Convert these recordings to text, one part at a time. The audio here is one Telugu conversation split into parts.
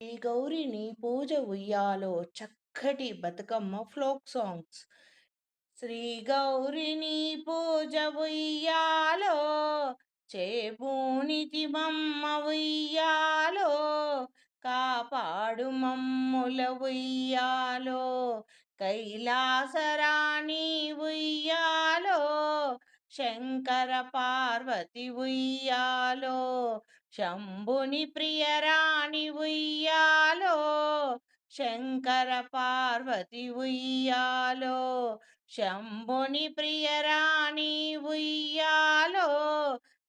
ఈ గౌరిని పూజ ఉయ్యాలో చక్కటి బతుకమ్మ ఫ్లోక్ సాంగ్స్. శ్రీ గౌరిని పూజ ఉయ్యాలో చేబూనితి మమ్మ ఉయ్యాలో కాపాడు మమ్ముల ఉయ్యాలో కైలాసరాణి ఉయ్యాలో శంకర పార్వతి ఉయ్యాలో శంభుని ప్రియరాణి ఉయ్యాలో శంకర పార్వతి ఉయ్యాలో శంభుని ప్రియరాణి ఉయ్యాలో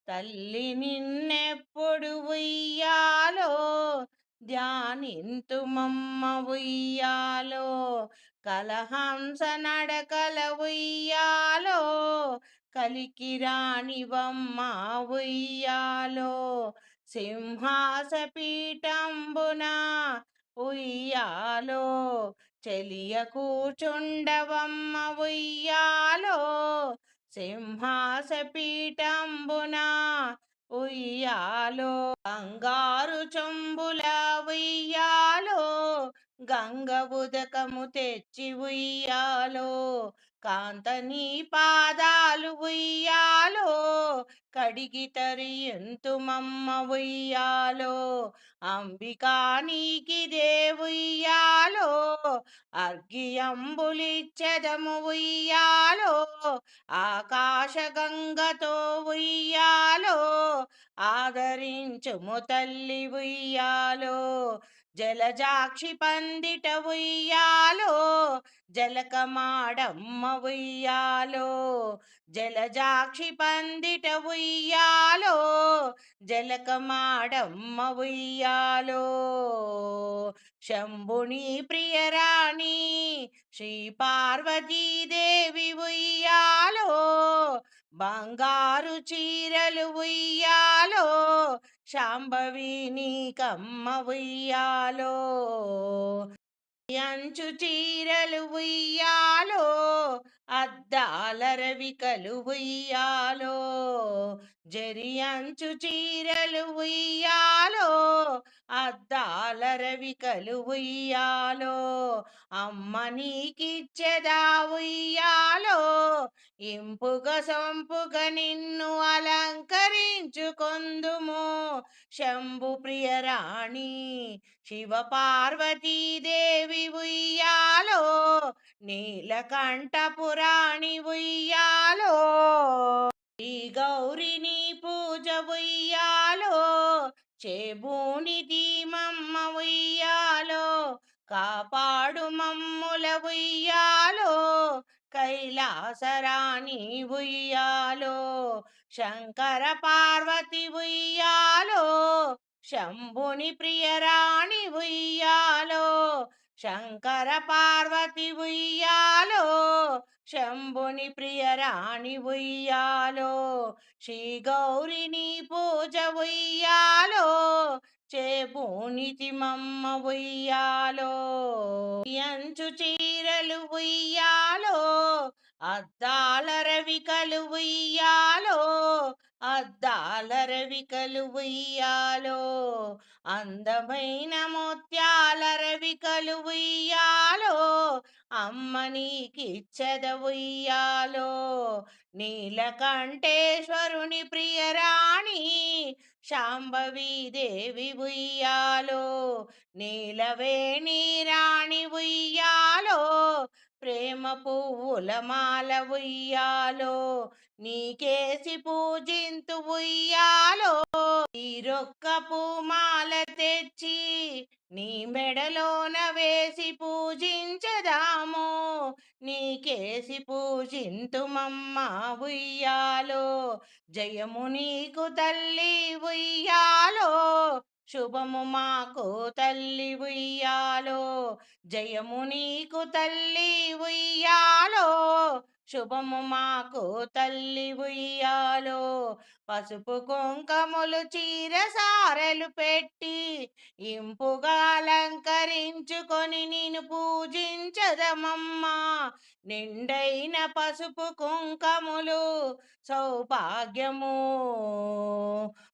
తల్లి నిన్నెప్పుడు ఉయ్యాలో ధ్యానింతుమమ్మ ఉయ్యాలో కలహంస నడకల ఉయ్యాలో కలికి రాణివమ్మ ఉయ్యాలో. సింహాస ఉయ్యాలో. చెలియ కూచుండవమ్మ ఉయ్యాలో. సింహాసపీఠంబున ఉయ్యాలో. బంగారు చొంబుల ఉయ్యాలో. గంగ ఉదకము తెచ్చి ఉయ్యాలో. కాంతని పాదాలు ఉయ్యాలో కడిగి తరియంతుమమ్మ ఉయ్యాలో. అంబికా నీకిదే ఉయ్యాలో అర్ఘ్యంబులిచ్చదము ఉయ్యాలో. ఆకాశ గంగతో ఉయ్యాలో ఆదరించుము తల్లి ఉయ్యాలో. జలజాక్షి పందిట ఉయ్యాలో జలకమాడమ్మ ఉయ్యాలో. జలజాక్షి పందిట ఉయ్యాలో జలకమాడమ్మ ఉయ్యాలో. శంభుని ప్రియరాణి శ్రీ పార్వతీదేవి ఉయ్యాలో. బంగారు చీరలు ఉయ్యాలో శాంభవి నీకమ్మ ఉయ్యాలో. అంచు చీరలు ఉయ్యాలో అద్దాల రవికలు ఉయ్యాలో జరి అంచు చీరలు ఉయ్యాలో అద్దాల రవికలు ఉయ్యాలో అమ్మ నీకిచ్చెదా ఉయ్యాలో ఇంపుగ సొంపుగ నిన్ను అలంకరించుకొందుము. శంభు ప్రియరాణి శివ పార్వతీదేవి ఉయ్యాలో నీలకంఠపుర రాణి ఉయ్యాలో శ్రీ గౌరిని పూజ ఉయ్యాలో చేబూని దీమమ్మ ఉయ్యాలో కాపాడు మమ్ముల ఉయ్యాలో కైలాసరాణి ఉయ్యాలో శంకర పార్వతి ఉయ్యాలో శంభుని ప్రియరాణి ఉయ్యాలో శంకర పార్వతి ఉయ్యాలో శంభుని ప్రియరాణి ఉయ్యాలో శ్రీ గౌరిని పూజ ఉయ్యాలో చేబూనితి మమ్మ ఉయ్యాలో. ఎంచు చీరలు ఉయ్యాలో అద్దాల రవికలు ఉయ్యాలో అద్దాల రవికలు ఉయ్యాలో అందమైన ముత్యాల రవికలు ఉయ్యాలో అమ్మ నీకిచ్చద ఉయ్యాలో నీలకంఠేశ్వరుని ప్రియరాణి శాంభవి దేవి ఉయ్యాలో. నీలవేణి రాణి ప్రేమ పువ్వుల మాల ఉయ్యాలో నీకేసి పూజింతు ఉయ్యాలో. ఈరొక్క పూమాల తెచ్చి నీ మెడలోన వేసి పూజించదాము. నీకేసి పూజింతుమమ్మ ఉయ్యాలో జయము నీకు తల్లి ఉయ్యాలో. శుభము మాకు తల్లి ఉయ్యాలో జయము నీకు తల్లి ఉయ్యాలో. శుభము మాకు తల్లి ఉయ్యాలో పసుపు కుంకములు చీర సారెలు పెట్టి ఇంపుగా అలంకరించుకొని నేను పూజించదమమ్మ. నిండైన పసుపు కుంకములు సౌభాగ్యము.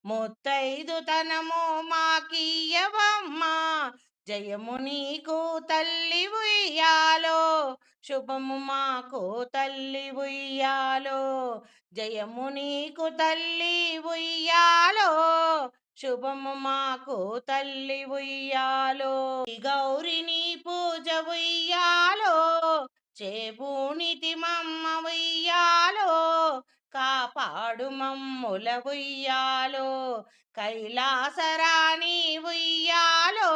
ముత్తైదు తనము మాకీయవమ్మా జయము నీకు తల్లి ఉయ్యాలో. శుభము మాకు తల్లి ఉయ్యాలో. జయము నీకు తల్లి ఉయ్యాలో. శుభము మాకు తల్లి ఉయ్యాలో. గౌరిని పూజ ఉయ్యాలో. చేబూనితి మమ్మ ఉయ్యాలో కాపాడు మమ్ముల ఉయ్యాలో. కైలాసరాణి ఉయ్యాలో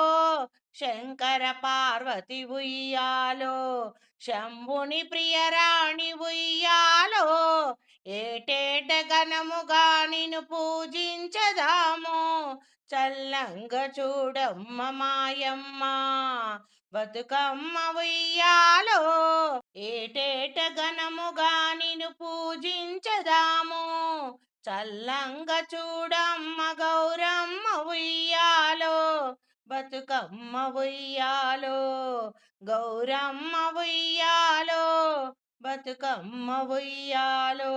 శంకర పార్వతి ఉయ్యాలో. శంభుని ప్రియరాణి ఉయ్యాలో ఏటేట గణముగా నిన్ను పూజించదాము. చల్లంగ చూడమ్మ మాయమ్మ బతుకమ్మ ఉయ్యాలో ఏటేట ఘనముగా నిన్ను పూజించదాము. చల్లంగ చూడమ్మ గౌరమ్మ ఉయ్యాలో బతుకమ్మ ఉయ్యాలో గౌరమ్మ ఉయ్యాలో బతుకమ్మ ఉయ్యాలో.